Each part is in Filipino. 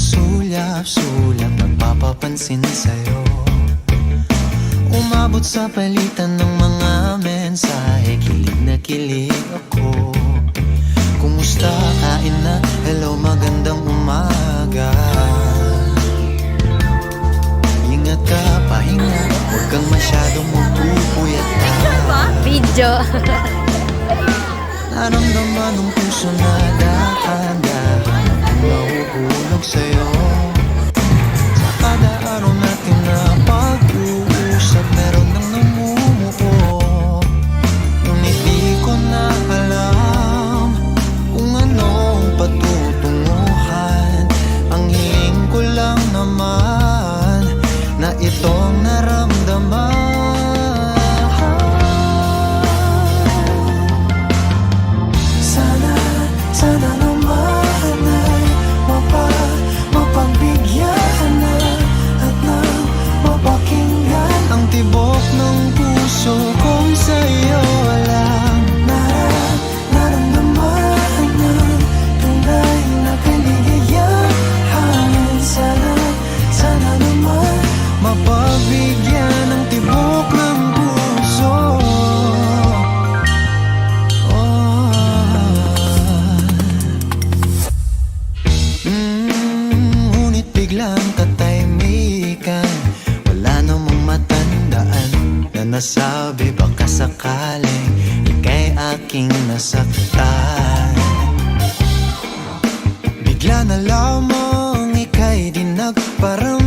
Pasulap-sulap nagpapapansin sa'yo. Umabot sa palitan ng mga mensahe Kilig na kilig ako. Kumusta? Kain na? Hello, magandang umaga. Ingat ka, pahinga. Huwag kang masyadong magpupuyat ka ano Video. Naramdaman ng puso na dahan 고용 세요. nagsabi Baka sakaling ikay aking nasaktan? Bigla na lamang ikay di nagparam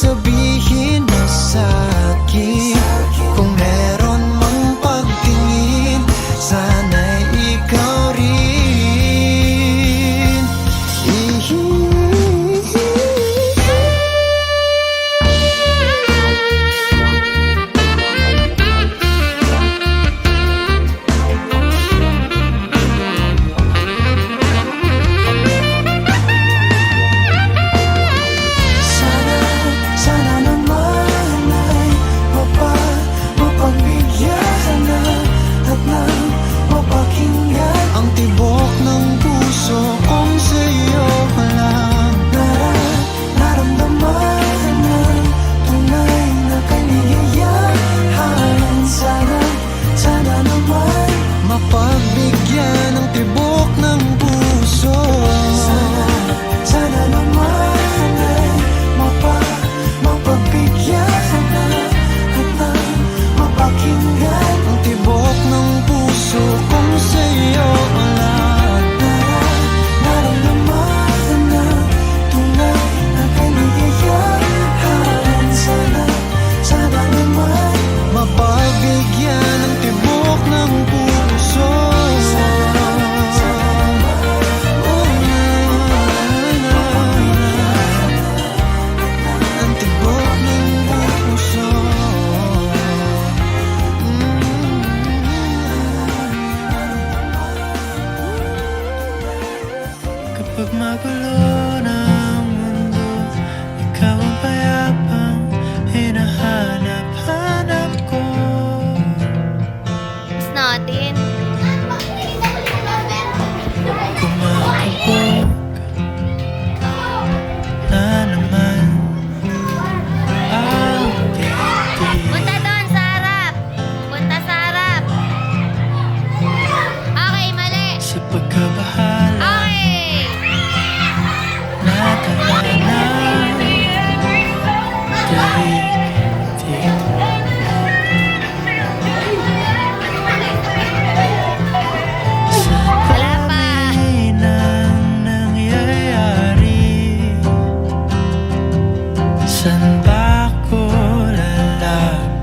to be here.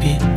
happy.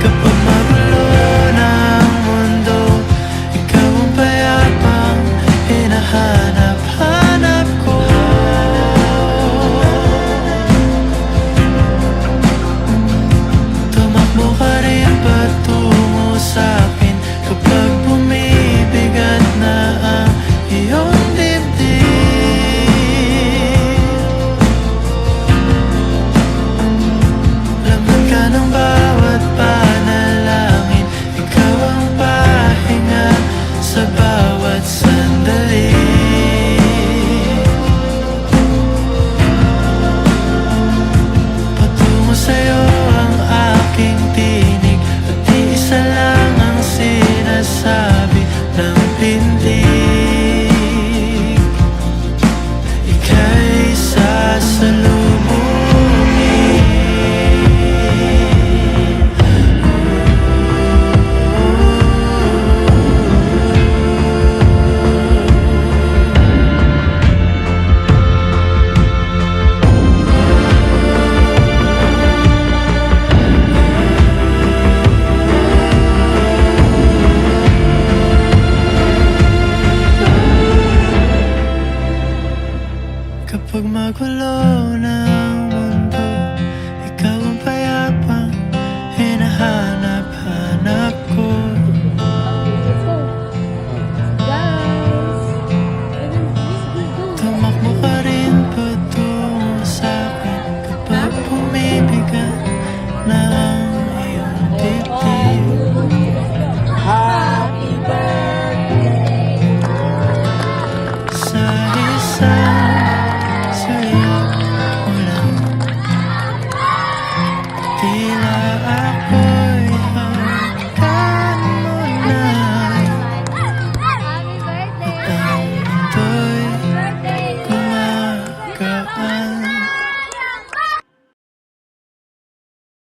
back up on my